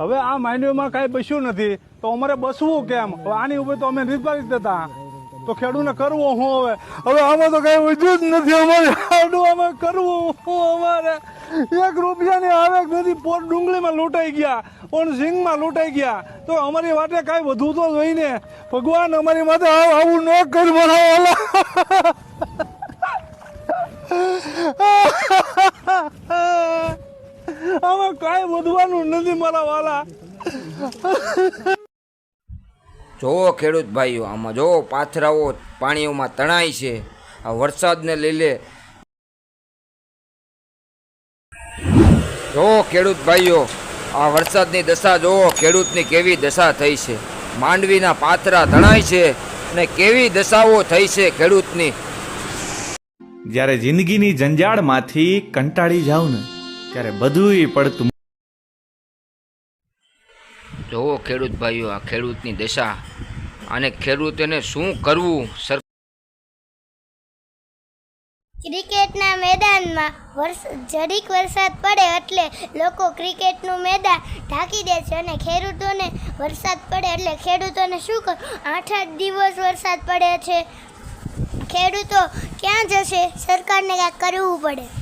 હવે આ માંડવીમાં કાંઈ બસ્યું નથી. તો અમારે બસવું કેમ? હવે આની ઉપર તો અમે જ દેતા તો ખેડૂને કરવું હું હવે? હવે આમાં તો કઈ જ નથી અમારે. આનું અમે કરવું હું અમારે? એક રૂપિયાની આવક નથી. પોટ ડુંગળીમાં લૂંટાઈ ગયા. પણ સિંગમાં લૂંટાઈ ગયા. તો અમારી વાટે કાંઈ વધુ તો જોઈને ભગવાન અમારી માથે આવ- ન કરી બનાવો આમાં કાંઈ વધવાનું નથી મારા વાલા. જોવો ખેડૂત ભાઈઓ આમાં જોવો પાથરાઓ પાણીઓમાં તણાય છે. આ વરસાદને લીધે જોવો ખેડૂત ભાઈઓ આ વરસાદની દશા જોવો ખેડૂતની કેવી દશા થઈ છે. માંડવીના પાથરા તણાય છે અને કેવી દશાઓ થઈ છે ખેડૂતની. જ્યારે જિંદગીની જંજાળમાંથી કંટાળી જાવ ને ત્યારે બધુંય પડતું. જોવો ખેડૂત ભાઈઓ આ ખેડૂતની દશા. અને ખેડૂતોને શું કરવું? સર ક્રિકેટના મેદાનમાં વર્ષ જરીક વરસાદ પડે એટલે લોકો ક્રિકેટનું મેદાન ઢાંકી દે છે અને ખેડૂતોને વરસાદ પડે એટલે ખેડૂતોને શું કર આઠ આઠ દિવસ વરસાદ પડે છે. ખેડૂતો ક્યાં જશે? સરકારને કાંઈક કરવું પડે.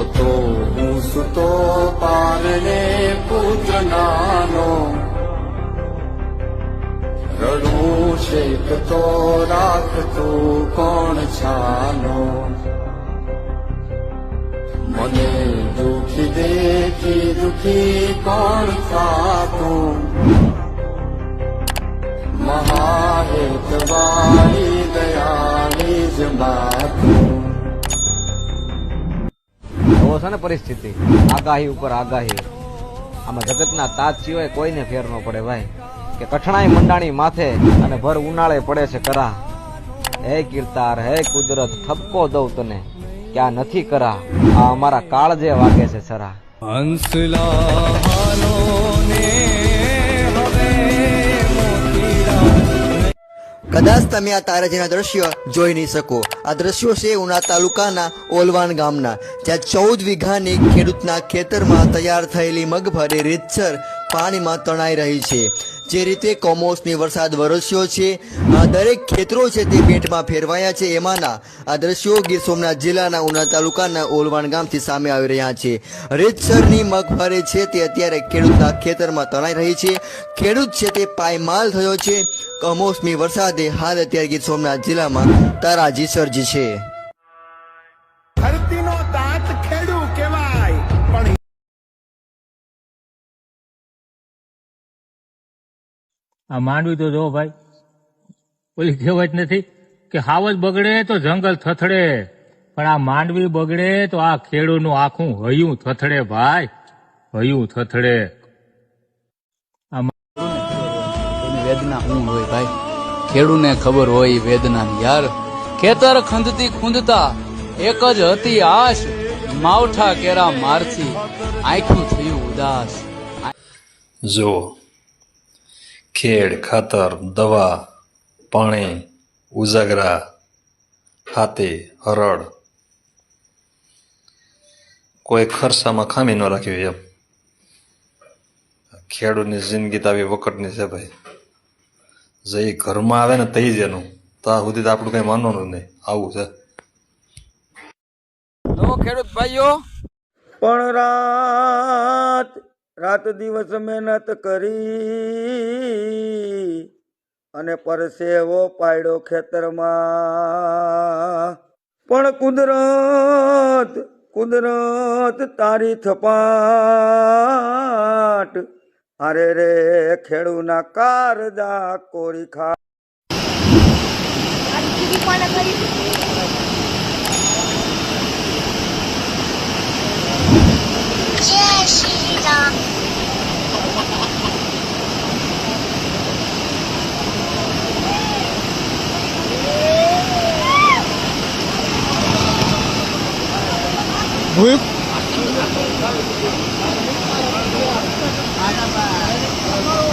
હતો હું સુતો પારને પુત્ર નાનો. રડું છેક તો રાખતું કોણ છાનો મને દુખી દેખી દુખી કોણ થાતું એવો છો ને પરિસ્થિતિ? આગાહી ઉપર આગાહી. આમાં જગતના તાજ સિવાય કોઈને ફેર ન પડે ભાઈ. કે કઠણાઈ મંડાણી માથે અને ભર ઉનાળે પડે છે કરા. હે કીર્તાર, હે કુદરત, ઠપકો દઉં તને. ક્યાં નથી કરા. આ અમારા કાળ જે વાગે છે સરા. કદાચ તમે આ તારાજીના દ્રશ્ય જોઈ નહીં શકો. આ દ્રશ્યો છે ઉના તાલુકાના ઓલવાન ગામના, જ્યાં ચૌદ વીઘાની ખેડૂતના ખેતરમાં તૈયાર થયેલી મગફળી રીતસર પાણીમાં તણાઈ રહી છે. જે રીતે કમોસમી વરસાદ વરસ્યો છે, આ દરેક ખેતરો છે તે બેટમાં ફેરવાયા છે. એમાંના આ દ્રશ્યો ગીર સોમનાથ જિલ્લાના ઉના તાલુકાના ઓલવાણ ગામથી સામે આવી રહ્યા છે. રીતસરની મગફળી છે તે અત્યારે ખેડૂતના ખેતરમાં તણાઈ રહી છે. ખેડૂત છે તે પાયમાલ થયો છે. કમોસમી વરસાદે હાલ અત્યારે ગીર સોમનાથ જિલ્લામાં તારાજી સર્જી છે. આ માંડવી તો જો ભાઈ ઓલી કહેવત નથી કે હાવજ બગડે તો જંગલ થથડે પણ આ માંડવી બગડે તો આ ખેડૂનું આખું હયું થથડે ભાઈ હયું થથડે. વેદના હું હોય ભાઈ? ખેડૂને ખબર હોય વેદના યાર. ખેતર ખંદતી ખૂંદતા એક જ હતી આશ. માવઠા કેરા મારથી આખું થયું ઉદાસ. જો ખેડ ખાતર દવા પાણી ઉજાગરા હાથે હરડ. કોઈ ખર્ચામાં ખામી ન રાખી એમ. ખેડૂતની જિંદગી તો આવી વખતની છે ભાઈ. જે ઘરમાં આવે ને તે જ એનું. ત્યાં સુધી તો આપણું કઈ માનવાનું નહીં. આવું છે. તો ખેડૂત ભાઈઓ પણ રાત રાત દિવસ મહેનત કરી અને પરસેવો પાડ્યો ખેતરમાં. પણ કુદરત કુદરત તારી થપાટ. અરે રે ખેડૂના કારદા કોરી ખા Ano ba?